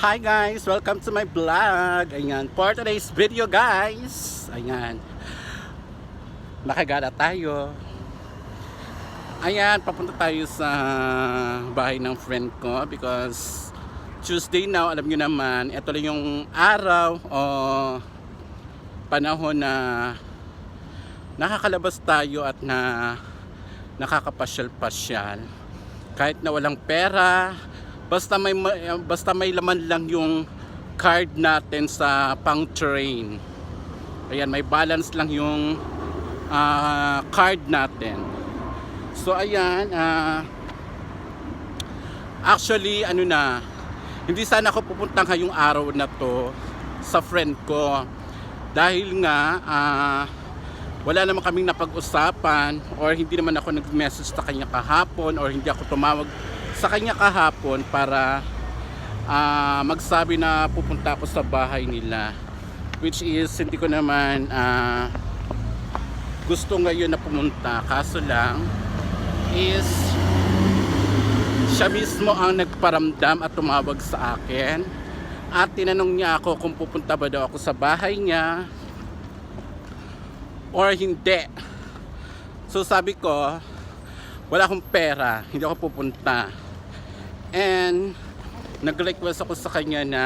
Hi guys! Welcome to my vlog! Ayan, for today's video guys! Ayan, nakagala tayo. Ayan, papunta tayo sa bahay ng friend ko because Tuesday now, alam nyo naman, ito lang yung araw o panahon na nakakalabas tayo at na nakakapasyal-pasyal. Kahit na walang pera, basta may ma- basta may laman lang yung card natin sa pang train. Ayan, may balance lang yung ah, card natin. So ayan, ah, actually ano na, hindi sana ako pupunta ngayong araw na to sa friend ko. Dahil nga, ah, wala naman kaming napag-usapan or hindi naman ako nag-message sa kanya kahapon or hindi ako tumawag sa kanya kahapon para ah, magsabi na pupunta ako sa bahay nila which is hindi ko naman ah, gusto ngayon na pumunta kaso lang is siya mismo ang nagparamdam at tumawag sa akin at tinanong niya ako kung pupunta ba daw ako sa bahay niya or hindi. So sabi ko, wala akong pera, hindi ako pupunta. And nag-request ako sa kanya na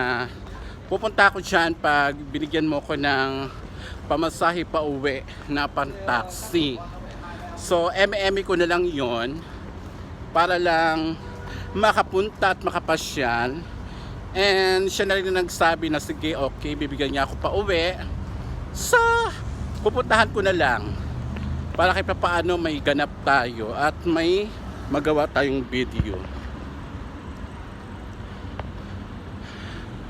pupunta ako dyan pag binigyan mo ko ng pamasahe pa uwi na pang taxi. So MM ko na lang yon para lang makapunta at makapasyal. And siya na rin nagsabi na sige okay, bibigyan niya ako pa uwi. So, pupuntahan ko na lang para pa paano may ganap tayo at may magawa tayong video.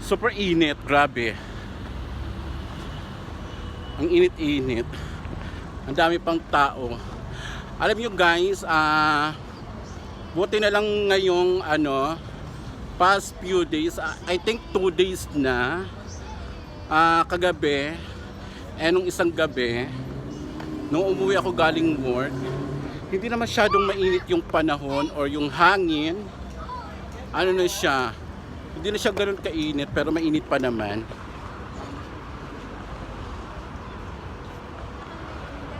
Super init, grabe. Ang init-init. Ang dami pang tao. Alam nyo guys, ah buti na lang ngayong ano, past few days, ah, I think two days na, ah kagabi, eh nung isang gabi, nung umuwi ako galing work, hindi na masyadong mainit yung panahon or yung hangin. Ano na siya, hindi na siya ganun kainit pero mainit pa naman.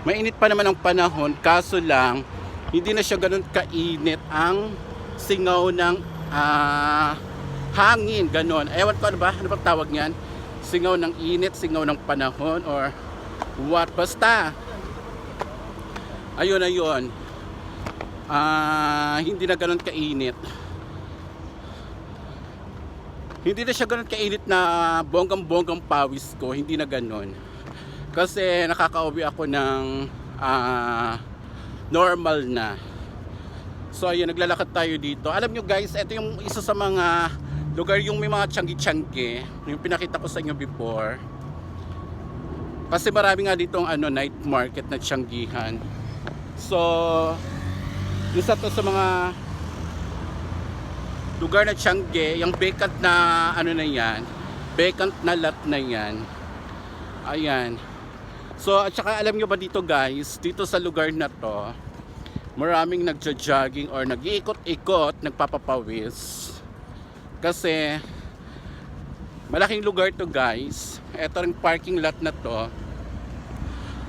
Mainit pa naman ang panahon, kaso lang, hindi na siya ganun kainit ang singaw ng ah, hangin, ganun. Ewan ko ano ba, ano bang tawag niyan? Singaw ng init, singaw ng panahon, or what. Basta, ayun ayun, ah, hindi na ganun kainit. Hindi na siya ganun kainit na bonggang-bonggang pawis ko, hindi na ganun. Kasi nakakauwi ako ng ah, normal na. So ayun, naglalakad tayo dito. Alam nyo guys, ito yung isa sa mga lugar yung may mga tiyanggi-tiyanggi, yung pinakita ko sa inyo before. Kasi marami nga dito ang ano, night market na tiyanggihan. So, isa to sa mga lugar na tiyanggi, yung vacant na ano na yan, vacant na lot na yan. Ayan. So, at saka alam nyo ba dito guys, dito sa lugar na to, maraming nagja-jogging or nag-iikot-ikot, nagpapapawis. Kasi, malaking lugar to guys. Ito ring parking lot na to.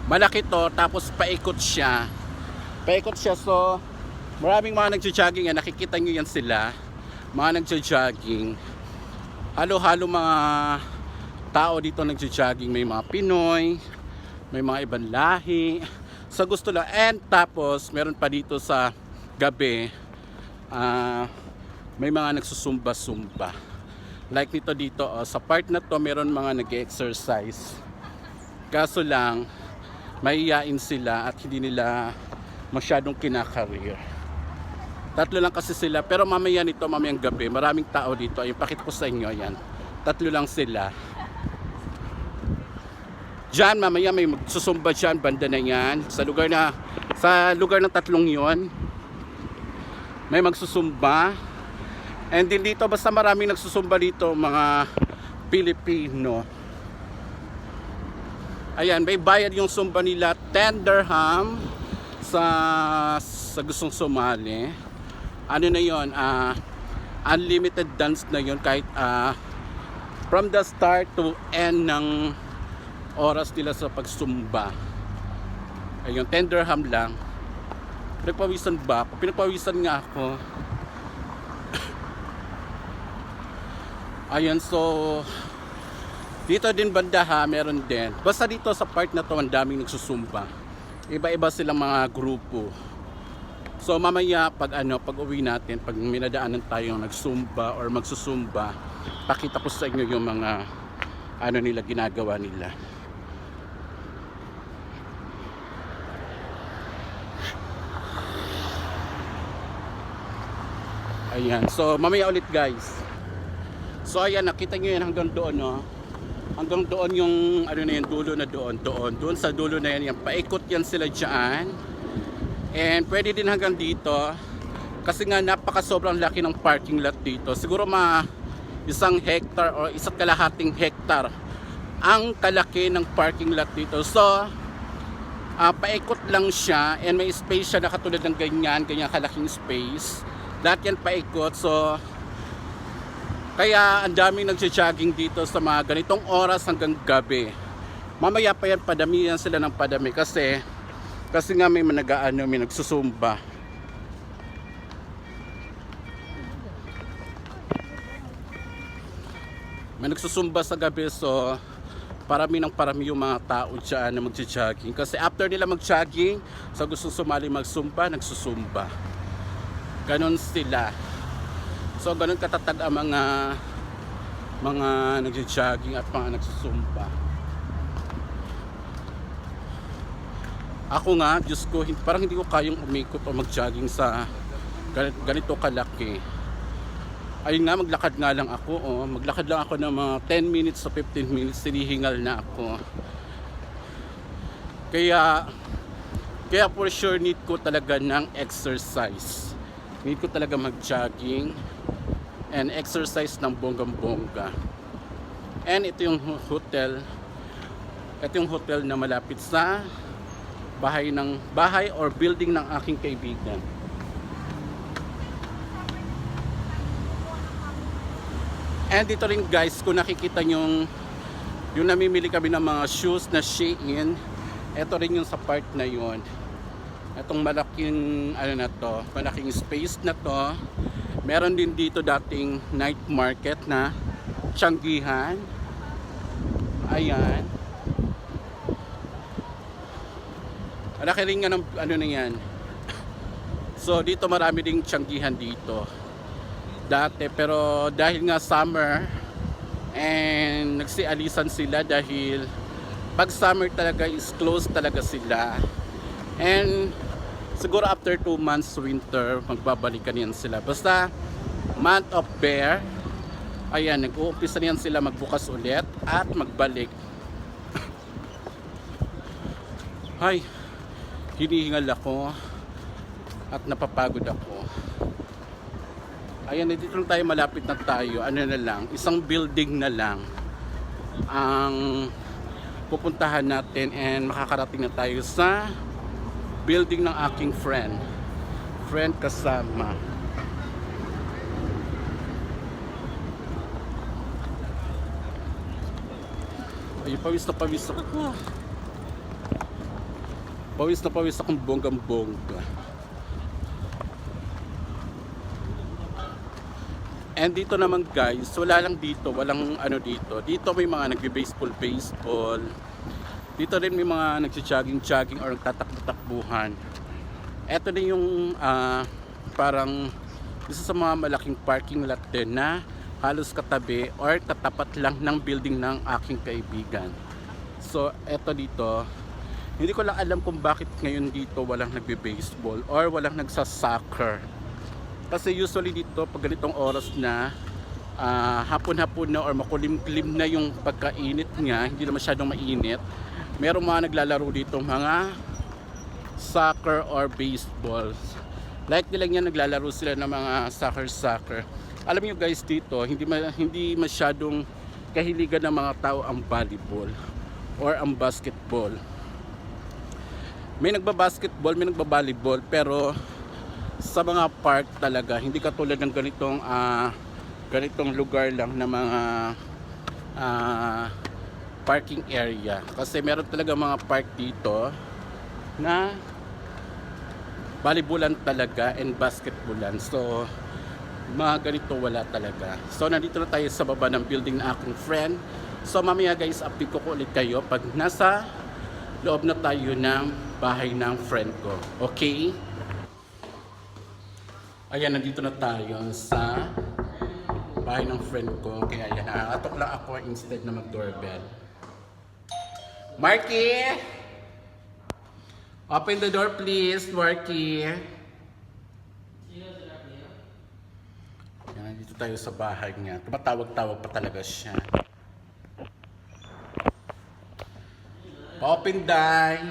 Malaki to, tapos paikot siya. Paikot siya, so, maraming mga nagja-jogging yan. Nakikita nyo yan sila. Mga nagja-jogging. Halo-halo mga tao dito nagja-jogging. May mga Pinoy, may mga ibang lahi sa gusto lang and tapos meron pa dito sa gabi ah, may mga nagsusumba-sumba like nito dito oh, sa part na to meron mga nag-exercise kaso lang mahihain sila at hindi nila masyadong kinakareer tatlo lang kasi sila pero mamaya nito mamayang gabi maraming tao dito ayun pakita ko sa inyo yan tatlo lang sila Diyan mamaya may magsusumba dyan, banda na yan. Sa lugar na, sa lugar ng tatlong yon may magsusumba. And din dito, basta maraming nagsusumba dito, mga Pilipino. Ayan, may bayad yung sumba nila, 10 dirham sa, sa gustong sumali. Ano na yon ah unlimited dance na yon kahit ah from the start to end ng oras nila sa pagsumba. Ayun, 10 dirham lang. Pinagpawisan ba ako? Pinagpawisan nga ako. Ayun, so dito din banda ha, meron din. Basta dito sa part na to, ang daming nagsusumba. Iba-iba silang mga grupo. So mamaya pag ano, pag uwi natin, pag minadaanan tayo nagsumba or magsusumba, pakita ko sa inyo yung mga ano nila ginagawa nila. Ayan. So mamaya ulit guys. So ayan, nakita nyo yan hanggang doon no. Hanggang doon yung ano na yan, dulo na doon, doon. Doon sa dulo na yan, yan. paikot yan sila dyan. And pwede din hanggang dito. Kasi nga napaka sobrang laki ng parking lot dito. Siguro ma isang hectare or isa't kalahating hectare ang kalaki ng parking lot dito. So, ah, paikot lang siya and may space siya na katulad ng ganyan, ganyan kalaking space. Lahat yan paikot. So, kaya ang daming nagja-jogging dito sa mga ganitong oras hanggang gabi. Mamaya pa yan padamihan sila ng padami kasi kasi nga may managaano, may nagsusumba. May nagsusumba sa gabi so parami ng parami yung mga tao dyan na magja-jogging. Kasi after nila mag-jogging, sa gusto sumali magsumba, nagsusumba. Ganon sila. So ganun katatag ang mga mga nagjo-jogging at mga nagsusumba. Ako nga, Diyos ko, parang hindi ko kayang umikot o mag-jogging sa gan- ganito kalaki. Ayun nga, maglakad nga lang ako. Oh. Maglakad lang ako ng mga 10 minutes to 15 minutes, sinihingal na ako. Kaya, kaya for sure need ko talaga ng exercise. Need ko talaga mag-jogging and exercise ng bonggang-bongga. And ito yung ho- hotel. Ito yung hotel na malapit sa bahay ng bahay or building ng aking kaibigan. And dito rin guys, kung nakikita nyo yung namimili kami ng mga shoes na Shein, ito rin yung sa part na yun. Itong malaking ano na to, malaking space na to. Meron din dito dating night market na Tianggihan. Ayan. Malaki rin nga ng ano na yan. So dito marami ding Tianggihan dito. Dati pero dahil nga summer and nagsialisan sila dahil pag summer talaga is closed talaga sila. And siguro after 2 months winter, magbabalikan yan sila. Basta month of bear, ayan, nag-uumpisa na yan sila magbukas ulit at magbalik. Ay, hinihingal ako at napapagod ako. Ayan, dito lang tayo malapit na tayo. Ano na lang, isang building na lang ang pupuntahan natin and makakarating na tayo sa building ng aking friend. Friend kasama. Ay, pawis na pawis ako. Pawis na pawis akong bonggang bongga. And dito naman guys, wala lang dito, walang ano dito. Dito may mga nagbe-baseball baseball. Dito rin may mga nagsi-jogging-jogging or nagtatakbo-takbuhan. Ito din yung ah, parang isa sa mga malaking parking lot din na halos katabi or katapat lang ng building ng aking kaibigan. So, eto dito, hindi ko lang alam kung bakit ngayon dito walang nagbe-baseball or walang nagsa-soccer. Kasi usually dito pag ganitong oras na ah, hapon-hapon na or makulimlim na yung pagkainit nga, hindi na masyadong mainit. Merong mga naglalaro dito mga soccer or baseballs. Like nila yan naglalaro sila ng mga soccer soccer. Alam niyo guys dito, hindi ma- hindi masyadong kahiligan ng mga tao ang volleyball or ang basketball. May nagba-basketball, may nagba-volleyball pero sa mga park talaga hindi katulad ng ganitong ah, ganitong lugar lang na mga ah, parking area. Kasi meron talaga mga park dito na volleyballan talaga and basketballan. So, mga ganito wala talaga. So, nandito na tayo sa baba ng building na aking friend. So, mamaya guys, update ko ulit kayo pag nasa loob na tayo ng bahay ng friend ko. Okay? Ayan, nandito na tayo sa bahay ng friend ko. Kaya ayan, nakatok lang ako instead na mag-doorbell. Marky! Open the door please, Marky. Ayan, nandito tayo sa bahay niya. Tumatawag-tawag pa talaga siya. Open die.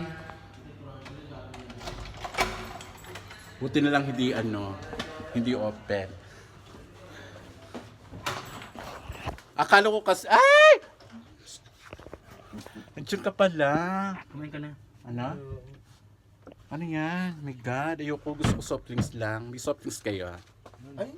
Buti na lang hindi ano, hindi open. Akala ko kasi, ay! Nandiyan ka pala. Kumain ka na. Ano? Ano yan? My God, ayoko gusto ko soft drinks lang. May soft drinks kayo ah. Ay,